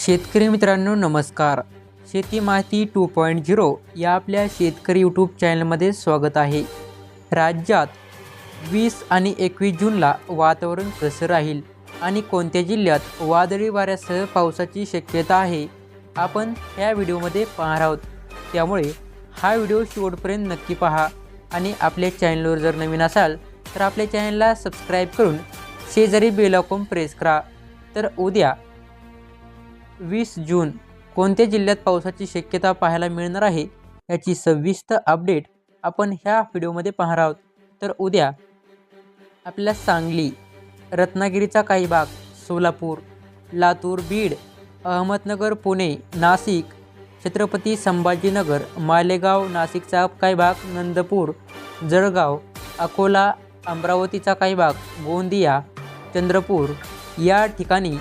शेतकरी मित्रांनो नमस्कार. शेती माहिती टू पॉईंट झिरो या आपल्या शेतकरी यूट्यूब चॅनलमध्ये स्वागत आहे. राज्यात वीस आणि एकवीस जूनला वातावरण कसं राहील आणि कोणत्या जिल्ह्यात वादळी वाऱ्यासह पावसाची शक्यता आहे आपण ह्या व्हिडिओमध्ये पाहणार आहोत. त्यामुळे हा व्हिडिओ शेवटपर्यंत नक्की पहा आणि आपल्या चॅनलवर जर नवीन असाल तर आपल्या चॅनलला सबस्क्राईब करून शेजारी बेल आयकॉन प्रेस करा. तर उद्या वीस जून कोणत्या जिल्ह्यात पावसाची शक्यता पाहायला मिळणार आहे याची सविस्तर अपडेट आपण ह्या व्हिडिओमध्ये पाहणार आहोत. तर उद्या आपल्या सांगली रत्नागिरीचा काही भाग सोलापूर लातूर बीड अहमदनगर पुणे नाशिक छत्रपती संभाजीनगर मालेगाव नाशिकचा काही भाग नंदपूर जळगाव अकोला अमरावतीचा काही भाग गोंदिया चंद्रपूर या ठिकाणी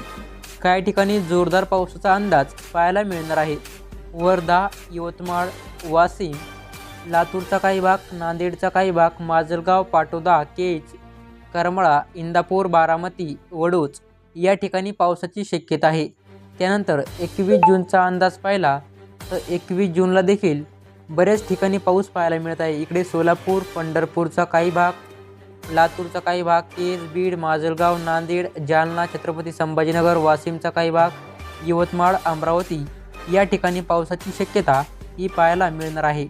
काही ठिकाणी जोरदार पावसाचा अंदाज पाहायला मिळणार आहे. वर्धा यवतमाळ वाशिम लातूरचा काही भाग नांदेडचा काही भाग माजलगाव पाटोदा केज करमळा इंदापूर बारामती वडोच या ठिकाणी पावसाची शक्यता आहे. त्यानंतर एकवीस जूनचा अंदाज पाहिला तर एकवीस जूनला देखील बऱ्याच ठिकाणी पाऊस पाहायला मिळत आहे. इकडे सोलापूर पंढरपूरचा काही भाग लातूरचा काही भाग केज बीड माजलगाव नांदेड जालना छत्रपती संभाजीनगर वाशिमचा काही भाग यवतमाळ अमरावती या ठिकाणी पावसाची शक्यता ही पाहायला मिळणार आहे.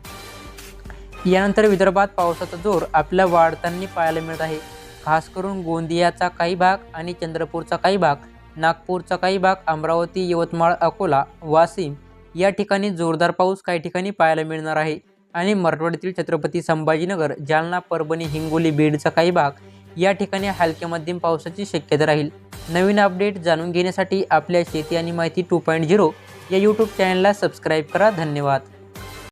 यानंतर विदर्भात पावसाचा जोर आपल्या वाढताना पाहायला मिळत आहे. खास करून गोंदियाचा काही भाग आणि चंद्रपूरचा काही भाग नागपूरचा काही भाग अमरावती यवतमाळ अकोला वाशिम या ठिकाणी जोरदार पाऊस काही ठिकाणी पाहायला मिळणार आहे. आणि मराठवाड्यातील छत्रपती संभाजीनगर जालना परभणी हिंगोली बीडचा काही भाग या ठिकाणी हलक्या मध्यम पावसाची शक्यता राहील. नवीन अपडेट जाणून घेण्यासाठी आपल्या शेती आणि माहिती टू पॉईंट झिरो या यूट्यूब चॅनलला सबस्क्राईब करा. धन्यवाद.